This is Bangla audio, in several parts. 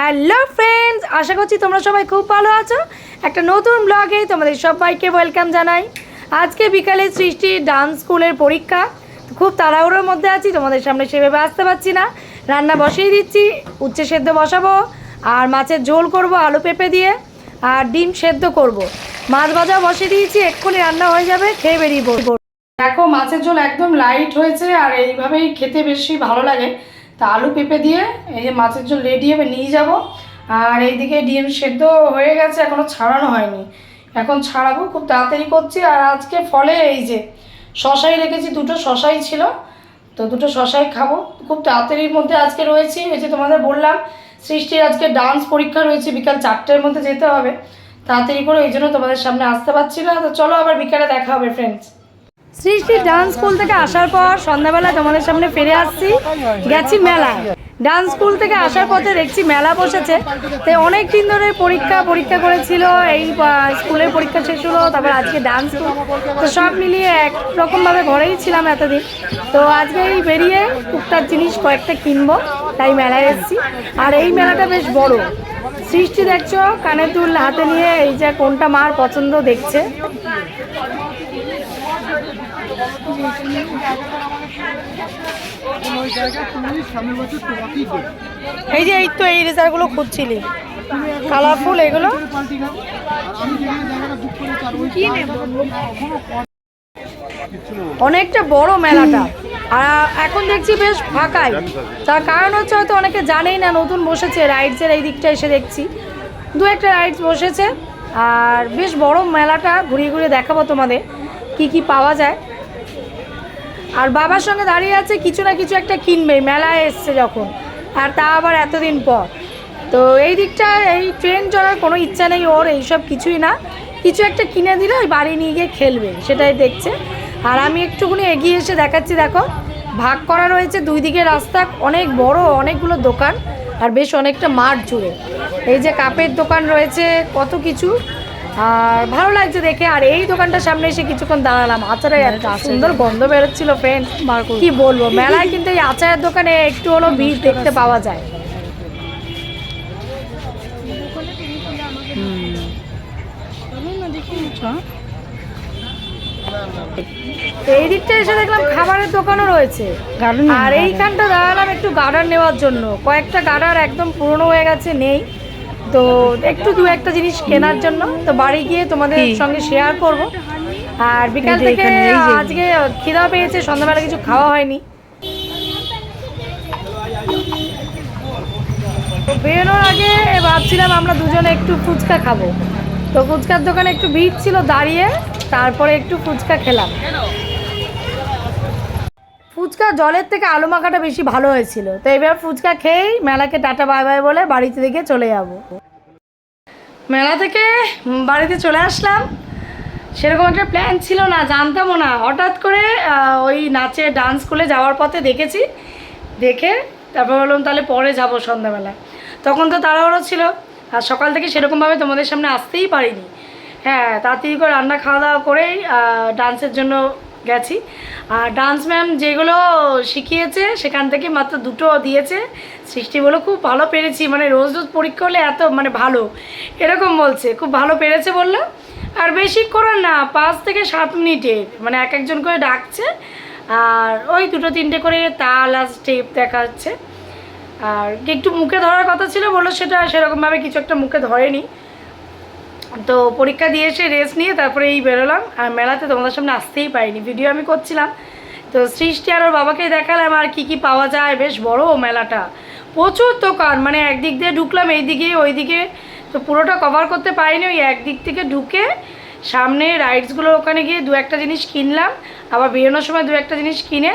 হ্যালো ফ্রেন্ডস, আশা করছি তোমরা সবাই খুব ভালো আছো। একটা নতুন ব্লগে তোমাদের সবাইকে ওয়েলকাম জানাই। আজকে বিকালে সৃষ্টি ডান্স স্কুলের পরীক্ষা। খুব তাড়াহুড়োর মধ্যে আছি, তোমাদের সামনে সেভাবে আসতে পারছি না। রান্না বসিয়ে দিচ্ছি, উচ্ছে সেদ্ধ বসাবো, আর মাছের ঝোল করব আলু পেঁপে দিয়ে, আর ডিম সেদ্ধ করব। মাছ ভাজা বসিয়ে দিয়েছি, এক্ষুনি রান্না হয়ে যাবে, খেয়ে বেরিয়ে পড়ব। দেখো, মাছের ঝোল একদম লাইট হয়েছে, আর এইভাবেই খেতে বেশি ভালো লাগে। তা আলু পেঁপে দিয়ে এই যে মাছের ঝোল রেডি হবে নিয়ে যাব। আর এইদিকে ডিম সেদ্ধ হয়ে গেছে এখনও ছাড়ানো হয়নি। এখন ছাড়াবো, খুব তাড়াতাড়ি করছি। আর আজকে ফলে এই যে শশাই রেখেছি, দুটো শশাই ছিল, তো দুটো শশাই খাব। খুব তাড়াতাড়ির মধ্যে আজকে রয়েছি, এই যে তোমাদের বললাম, সৃষ্টির আজকে ডান্স পরীক্ষা রয়েছে, বিকাল চারটের মধ্যে যেতে হবে। তাড়াতাড়ি করে এই জন্য তোমাদের সামনে আসতে পারছি না। তো চলো আবার বিকালে দেখা হবে ফ্রেন্ডস সৃষ্টি ডান্স স্কুল থেকে আসার পর সন্ধ্যাবেলা তোমাদের সামনে ফিরে আসছি, গেছি মেলায়। ডান্স স্কুল থেকে আসার পথে দেখছি মেলা বসেছে। তো অনেক দিন ধরে পরীক্ষা পরীক্ষা করেছিল, এই স্কুলের পরীক্ষা শেষ হলো, তারপর আজকে ডান্স তো সব মিলিয়ে এক রকমভাবে ঘরেই ছিলাম এতদিন। তো আজকে এই বেরিয়ে টুকটাক জিনিস কয়েকটা কিনবো, তাই মেলায় এসেছি। আর এই মেলাটা বেশ বড়। সৃষ্টি দেখছ কানের দুল হাতে নিয়ে এই যে কোনটা মার পছন্দ দেখছে ওই জায়গায় তুমি সামনের বছর তোমাকেই দেবে এই যে এই তো এই রেজারগুলো খুঁজছিলি। কালারফুল এগুলো? অনেকটা বড় মেলাটা। আর এখন দেখছি বেশ ফাঁকাই। তার কারণ হচ্ছে হয়তো অনেকে জানেই না, নতুন বসেছে রাইডসের এই দিকটা এসে দেখছি। দু একটা রাইডস বসেছে, আর বেশ বড় মেলাটা, ঘুরিয়ে ঘুরিয়ে দেখাবো তোমাদের, কি কি পাওয়া যায়। আর বাবার সঙ্গে দাঁড়িয়ে আছে কিছু না কিছু একটা কিনবে মেলায় এসছে যখন। আর তা আবার এতদিন পর। তো এই দিকটা, এই ট্রেন চড়ার কোনো ইচ্ছা নেই ওর, এইসব কিছুই না। কিছু একটা কিনে দিলে ওই বাড়ি নিয়ে গিয়ে খেলবে, সেটাই দেখছে। আর আমি একটুখানি এগিয়ে এসে দেখাচ্ছি, দেখো। ভাগ করা রয়েছে দুই দিকে রাস্তা, অনেক বড়, অনেকগুলো দোকান, আর বেশ অনেকটা মাঠ জুড়ে। এই যে কাপের দোকান রয়েছে, কত কিছু। আর ভালো লাগছে দেখে। আর এই দোকানটার সামনে এসে কিছুক্ষণ দাঁড়ালাম। আচারের এত সুন্দর গন্ধ বেরোচ্ছিল ফ্রেন্ড কি বলব মেলায় কিন্তু এই আচারের দোকানে একটু হলো ভিড় দেখতে পাওয়া যায়। এই দিকটা এসে দেখলাম খাবারের দোকানও রয়েছে। আর এইখানটা দাঁড়ালাম একটু গার্ডার নেওয়ার জন্য। কয়েকটা গার্ডার একদম পুরনো হয়ে গেছে নেই। তো একটু দু একটা জিনিস কেনার জন্য। তো বাড়ি গিয়ে তোমাদের সঙ্গে শেয়ার করব। আর বিকাল থেকে আজকে খিদা পেয়েছে সন্ধ্যাবেলা কিছু খাওয়া হয়নি। তো বেরোনোর আগে ভাবছিলাম আমরা দুজনে একটু ফুচকা খাব। তো ফুচকার দোকানে একটু ভিড় ছিল দাঁড়িয়ে তারপরে একটু ফুচকা খেলাম। ফুচকা জলের থেকে আলু মাখাটা বেশি ভালো হয়েছিল। তো এবার ফুচকা খেয়েই মেলাকে টাটা বাই বাই বলে বাড়িতে দিকে চলে যাব। মেলা থেকে বাড়িতে চলে আসলাম। সেরকম একটা প্ল্যান ছিল না, জানতামও না। হঠাৎ করে ওই নাচে ডান্স স্কুলে যাওয়ার পথে দেখেছি। দেখে তারপর বললাম, তাহলে পরে যাব সন্ধ্যাবেলা তখন তো তাড়াহুড়ো ছিল। আর সকাল থেকে সেরকমভাবে তোমাদের সামনে আসতেই পারিনি। হ্যাঁ তাড়াতাড়ি করে রান্না খাওয়া দাওয়া করেই ডান্সের জন্য গেছি। আর ডান্স ম্যাম যেগুলো শিখিয়েছে, সেখান থেকে মাত্র দুটো দিয়েছে। সৃষ্টি বলো খুব ভালো পেরেছি মানে রোজ রোজ পরীক্ষা হলে এত মানে ভালো। এরকম বলছে, খুব ভালো পেরেছে বলল। আর বেশি করে না, পাঁচ থেকে সাত মিনিটের মানে এক একজন করে ডাকছে। আর ওই দুটো তিনটে করে তাল আর স্টেপ দেখাচ্ছে। আর একটু মুখে ধরার কথা ছিল, বলল সেটা সেরকমভাবে কিছু একটা মুখে ধরেনি। তো পরীক্ষা দিয়ে এসে রেস্ট নিয়ে তারপরে এই বেরোলাম। আর মেলাতে তোমাদের সামনে আসতেই পারিনি ভিডিও আমি করছিলাম। তো সৃষ্টি আর ওর বাবাকে দেখালাম আর কি কি পাওয়া যায়। বেশ বড় মেলাটা। প্রচুর দোকান মানে একদিক দিয়ে ঢুকলাম এইদিকে, ওইদিকে। তো পুরোটা কভার করতে পারিনি, ওই একদিক থেকে ঢুকে সামনে রাইডসগুলোর ওখানে গিয়ে দু একটা জিনিস কিনলাম। আবার বেরোনোর সময় দু একটা জিনিস কিনে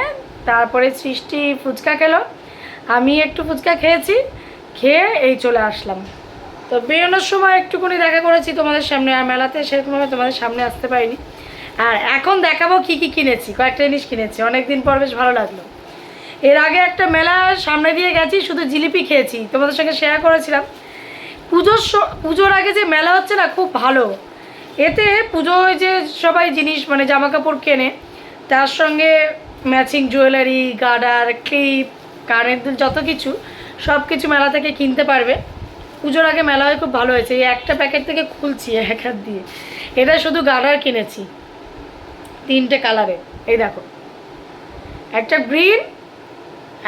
তারপরে সৃষ্টি ফুচকা খেলো। আমি একটু ফুচকা খেয়েছি, খেয়ে এই চলে আসলাম। তো বেরোনোর সময় একটুখানি দেখা করেছি তোমাদের সামনে, আর মেলাতে সেরকমভাবে তোমাদের সামনে আসতে পারিনি। আর এখন দেখাবো কি কি কিনেছি, কয়েকটা জিনিস কিনেছি। অনেক দিন পর বেশ ভালো লাগল। এর আগে একটা মেলা সামনে দিয়ে গেছি, শুধু জিলিপি খেয়েছি, তোমাদের সঙ্গে শেয়ার করেছিলাম। পুজোর পুজোর আগে যে মেলা হচ্ছে না, খুব ভালো। এতে পুজোয় যে সবাই জিনিস মানে জামা কাপড় কেনে, তার সঙ্গে ম্যাচিং জুয়েলারি গার্ডার, ক্লিপ, কানের যত কিছু সব কিছু মেলা থেকে কিনতে পারবে। পুজোর আগে মেলা হয় খুব ভালো হয়েছে। এই একটা প্যাকেট থেকে খুলছি এক হাত দিয়ে। এটা শুধু গার্ডার কিনেছি। তিনটে কালারে এই দেখো। একটা গ্রিন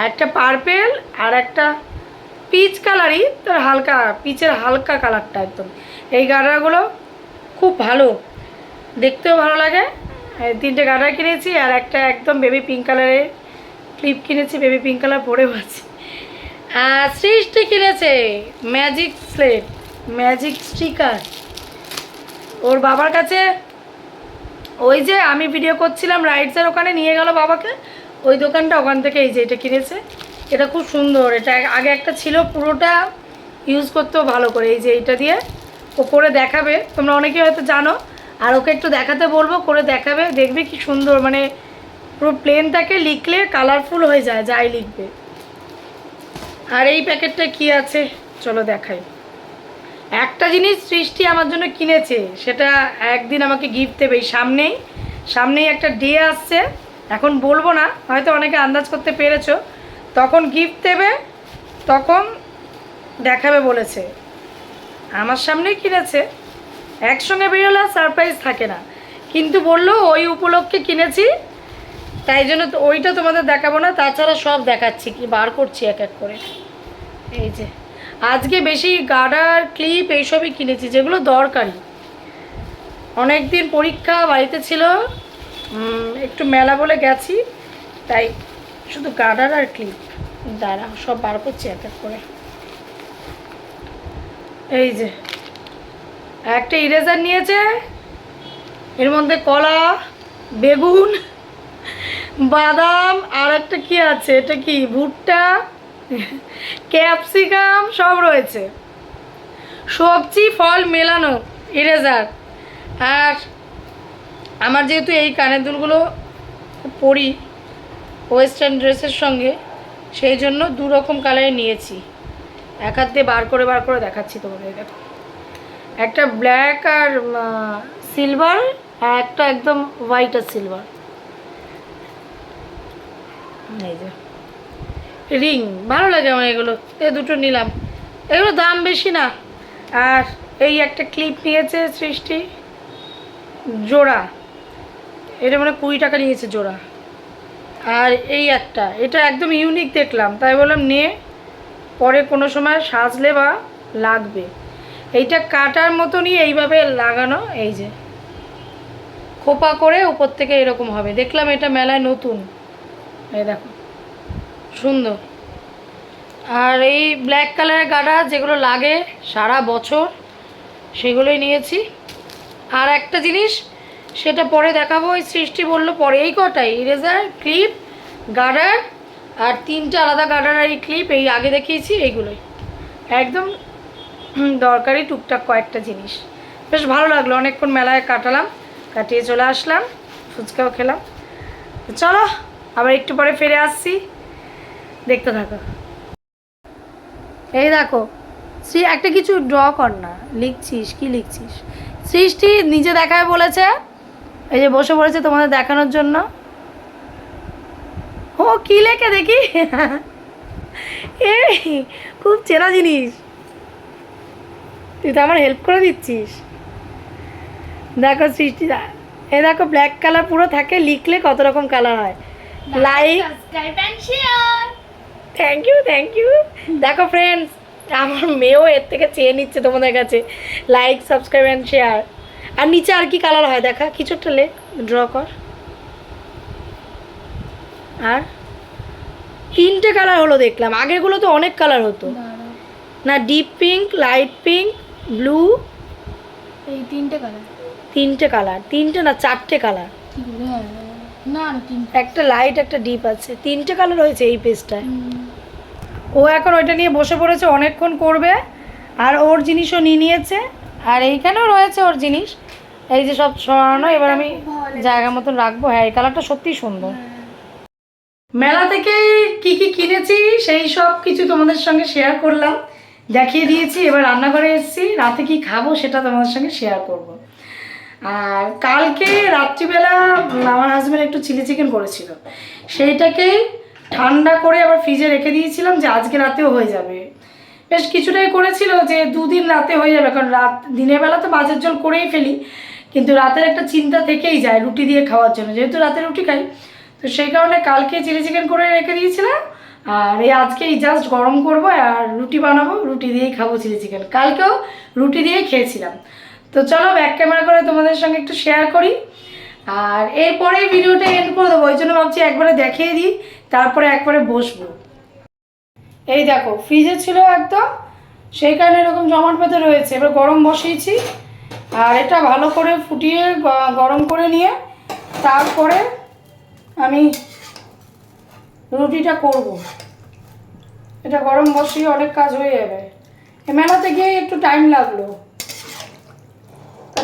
একটা পার্পেল আর একটা পিচ কালারই তার হালকা পিচের হালকা কালারটা একদম। এই গার্ডারগুলো খুব ভালো। দেখতেও ভালো লাগে। তিনটে গার্ডার কিনেছি আর একটা একদম বেবি পিঙ্ক কালারের ক্লিপ কিনেছি বেবি পিঙ্ক কালার পরেও আছে। সৃষ্টি কিনেছে। ম্যাজিক স্লেট ম্যাজিক স্টিকার ওর বাবার কাছে ওই যে আমি ভিডিও করছিলাম রাইডসের ওখানে নিয়ে গেল বাবাকে। ওই দোকানটা ওখান থেকে এই যে এটা কিনেছে। এটা খুব সুন্দর। এটা আগে একটা ছিল, পুরোটা ইউজ করতেও ভালো করে। এই যে এটা দিয়ে ও করে দেখাবে। তোমরা অনেকেই হয়তো জানো। আর ওকে একটু দেখাতে বলব, করে দেখাবে। দেখবে কি সুন্দর। মানে পুরো প্লেনটাকে লিখলে কালারফুল হয়ে যায়, যাই লিখবে। আর এই প্যাকেটটা কি আছে? চলো দেখাই। একটা জিনিস সৃষ্টি আমার জন্য কিনেছে, সেটা একদিন আমাকে গিফট দেবে সামনেই। সামনেই একটা ডে আসছে, এখন বলব না, হয়তো অনেকে আন্দাজ করতে পেরেছ। তখন গিফট দেবে, তখন দেখাবে বলেছে। আমার সামনেই কিনেছে, একসঙ্গে বেরোলে সারপ্রাইজ থাকে না। কিন্তু বলল, ওই উপলক্ষে কিনেছি তাই জন্য তো ওইটা তোমাদের দেখাবো না, তাছাড়া সব দেখাচ্ছি কি বার করছি এক এক করে। এই যে, আজকে বেশি গার্ডার ক্লিপ এইসবই কিনেছি, যেগুলো দরকারি। অনেক দিন পরীক্ষা বাড়িতে ছিল একটু মেলা বলে গেছি, তাই শুধু গার্ডার আর ক্লিপ। দাঁড়া সব বার করছি এক এক করে। এই যে, একটা ইরেজার নিয়েছে, এর মধ্যে কলা, বেগুন বাদাম, আর একটা কি আছে? এটা কি? ভুট্টা, ক্যাপসিকাম, সব রয়েছে। সবজি, ফল মেলানো, ইরেজার। আর আমার যেহেতু এই কানের দুলগুলো পরি ওয়েস্টার্ন ড্রেসের সঙ্গে, সেই জন্য দু রকম কালারে নিয়েছি। এক হাত দিয়ে বার করে বার করে দেখাচ্ছি তোমাদের দেখো। একটা ব্ল্যাক আর সিলভার, আর একটা একদম হোয়াইট আর সিলভার। এই যে। রিং ভালো লাগে আমার এগুলো। এই দুটো নিলাম। এগুলো দাম বেশি না। আর এই একটা ক্লিপ নিয়েছে সৃষ্টি। জোড়া। এটা মানে কুড়ি টাকা নিয়েছে জোড়া। আর এই একটা, এটা একদম ইউনিক দেখলাম। তাই বললাম নিয়ে পরে কোনো সময় সাজলে বা লাগবে। এইটা কাটার মতনই এইভাবে লাগানো, এই যে। খোপা করে উপর থেকে এরকম হবে। দেখলাম এটা মেলায় নতুন। দেখো। সুন্দর। আর এই ব্ল্যাক কালারের গাডা যেগুলো লাগে সারা বছর, সেগুলোই নিয়েছি। আর একটা জিনিস, সেটা পরে দেখাবো ওই সৃষ্টি বলল পরে এই কটাই। ইরেজার ক্লিপ গার্ডার আর তিনটা আলাদা গার্ডার আর এই ক্লিপ এই আগে দেখিয়েছি, এইগুলোই। একদম দরকারি টুকটাক কয়েকটা জিনিস। বেশ ভালো লাগল, অনেকক্ষণ মেলায় কাটালাম, কাটিয়ে চলে আসলাম, ফুচকাও খেলাম। চলো আবার একটু পরে ফিরে আসছি। দেখতে থাকো। এই দেখো, শ্রী একটা কিছু ড্র কর না। লিখছিস, কি লিখছিস? সৃষ্টি নিজে দেখায় বলেছে, এই যে বসে পড়েছে তোমাদের দেখানোর জন্য। ও, কি লেখে দেখি? এই, খুব চেনা জিনিস। তুই তো আমার হেল্প করে দিচ্ছিস। দেখো সৃষ্টি এই দেখো ব্ল্যাক কালার পুরো থাকে, লিখলে কত রকম কালার হয়। Like subscribe and share. Thank you thank you দেখো ফ্রেন্ডস আমার মেয়েও এর থেকে চেয়ে নিচ্ছে তোমাদের কাছে। লাইক সাবস্ক্রাইব অ্যান্ড শেয়ার আর নিচে আর কি কালার হয়? দেখা কিছু একটা লেখ ড্র কর। আর তিনটে কালার হলো দেখলাম। আগেরগুলো তো অনেক কালার হতো। না deep pink light pink blue এই তিনটে কালার তিনটে কালার তিনটে না চারটে কালার হ্যাঁ। না একটা লাইট একটা ডিপ আছে। তিনটে কালার হয়েছে এই পেজটায় ও এখন ওইটা নিয়ে বসে পড়েছে অনেকক্ষণ করবে। আর ওর জিনিসও নিয়ে নিয়েছে। আর এইখানেও রয়েছে ওর জিনিস। এই যে সব সরানো এবার আমি জায়গা মতন রাখব। হ্যাঁ এই কালারটা সত্যিই সুন্দর। মেলা থেকে কি কি কিনেছি সেই সব কিছু তোমাদের সঙ্গে শেয়ার করলাম। দেখিয়ে দিয়েছি এবার রান্নাঘরে এসেছি। রাতে কি খাব সেটা তোমাদের সঙ্গে শেয়ার করব। আর কালকে রাত্রিবেলা আমার হাজব্যান্ড একটু চিলি চিকেন করেছিল। সেইটাকেই ঠান্ডা করে আবার ফ্রিজে রেখে দিয়েছিলাম যে আজকে রাতেও হয়ে যাবে। বেশ কিছুটাই করেছিল যে দুদিন রাতে হয়ে যাবে, কারণ রাত, দিনের বেলা তো মাছের জল করেই ফেলি। কিন্তু রাতের একটা চিন্তা থেকেই যায় রুটি দিয়ে খাওয়ার জন্য, যেহেতু রাতে রুটি খাই। তো সেই কারণে কালকে চিলি চিকেন করে রেখে দিয়েছিলাম। আর এই আজকেই জাস্ট গরম করব আর রুটি বানাবো, রুটি দিয়েই খাব চিলি চিকেন কালকেও রুটি দিয়েই খেয়েছিলাম। তো চলো ব্যাক ক্যামেরা করে তোমাদের সঙ্গে একটু শেয়ার করি। আর এরপরে ভিডিওটা এন্ড করে দেবো, ওই জন্য ভাবছি একবারে দেখিয়ে দিই, তারপরে একবারে বসবো। এই দেখো ফ্রিজে ছিল একদম, সেই কারণে এরকম জমাট পেতে রয়েছে। এবার গরম বসিয়েছি, আর এটা ভালো করে ফুটিয়ে গরম করে নিয়ে, তারপরে আমি রুটিটা করব। এটা গরম বসিয়ে অনেক কাজ হয়ে যাবে। মেলাতে গিয়ে একটু টাইম লাগল।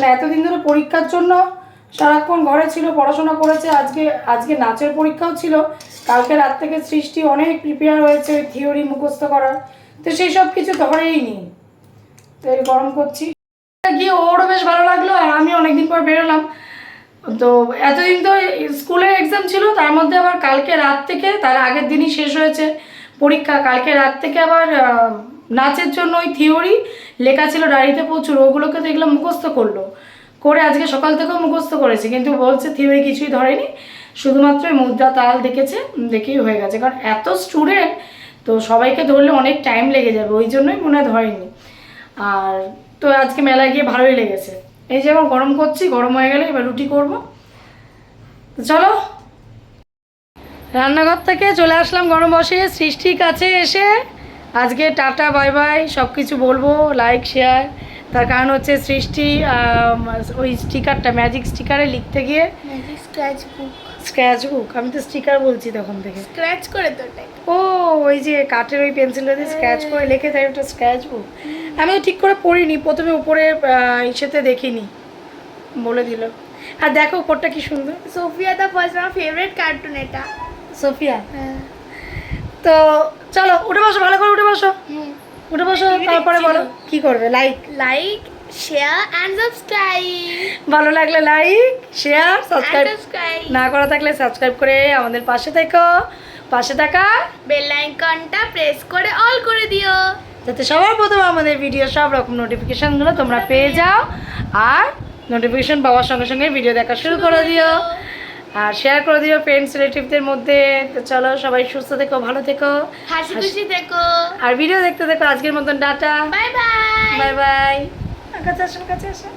কারণ এতদিন ধরে পরীক্ষার জন্য সারাক্ষণ ঘরে ছিল, পড়াশোনা করেছে, আজকে আজকে নাচের পরীক্ষাও ছিল। কালকে রাত থেকে সৃষ্টি অনেক প্রিপেয়ার হয়েছে থিওরি মুখস্থ করার। তো সেই সব কিছু ধরেই নি। তো এই গরম করছি। গিয়ে ওরও বেশ ভালো লাগল, আর আমি অনেকদিন পর বেরোলাম। তো এতদিন তো স্কুলের এক্সাম ছিল, তার মধ্যে আবার কালকে রাত থেকে, তার আগের দিনই শেষ হয়েছে পরীক্ষা। কালকে রাত থেকে আবার নাচের জন্য ওই থিওরি লেখা ছিল ডায়েরিতে প্রচুর, ওগুলোকে দেখলাম মুখস্থ করল। করে আজকে সকাল থেকেও মুখস্থ করেছে, কিন্তু বলছে থিওরি কিছুই ধরেনি, শুধুমাত্র মুদ্রা তাল দেখেছে, দেখেই হয়ে গেছে। কারণ এত স্টুডেন্ট তো সবাইকে ধরলে অনেক টাইম লেগে যাবে, ওই জন্যই মনে হয় ধরেনি। আর তো আজকে মেলায় গিয়ে ভালোই লেগেছে। এই যে এখন গরম করছি, গরম হয়ে গেলে এবার রুটি করব। তো চলো, রান্নাঘর থেকে চলে আসলাম, গরম বসে, সৃষ্টির কাছে এসে আজকে টাটা বাই বাই সব কিছু বলব লাইক শেয়ার তার কারণ হচ্ছে সৃষ্টি ওই স্টিকারটা ম্যাজিক স্টিকারে লিখতে গিয়ে স্ক্র্যাচ বুক স্ক্র্যাচ বুক আমি তো স্টিকার বলছি তখন থেকে। স্ক্র্যাচ করে তো ও ওই যে কাঠের ওই পেন্সিলটা দিয়ে স্ক্র্যাচ করে লিখে তাই ওটা স্ক্র্যাচ বুক আমি ঠিক করে পড়িনি প্রথমে উপরে ইসেতে দেখিনি। বলে দিল। আর দেখো উপরটা কি সুন্দর। সোফিয়া দা ফার্স্ট আমার ফেভারিট কার্টুন এটা। সোফিয়া হ্যাঁ। তো চলো উঠে বসো ভালো করে উঠে বসো। উঠে বসো তারপরে বলো। কি করবে? Like like share and subscribe ভালো লাগলে লাইক শেয়ার সাবস্ক্রাইব সাবস্ক্রাইব না করা থাকলে সাবস্ক্রাইব করে আমাদের পাশে থেকো। পাশে থাকা। বেল আইকনটা প্রেস করে অল করে দিও। যাতে সবার প্রথম আমাদের ভিডিও সব রকম নোটিফিকেশনগুলো তোমরা পেয়ে যাও। আর নোটিফিকেশন পাওয়ার সঙ্গে সঙ্গে ভিডিও দেখা শুরু করে দিও। আর শেয়ার করে দিও ফ্রেন্ডস রিলেটিভদের মধ্যে। তো চলো সবাই সুস্থ থেকো ভালো থেকো। হাসি খুশি থেকো। আর ভিডিও দেখতে দেখো আজকের মতন ডাটা বাই বাই বাই বাই কাছে আসুন কাছে আসো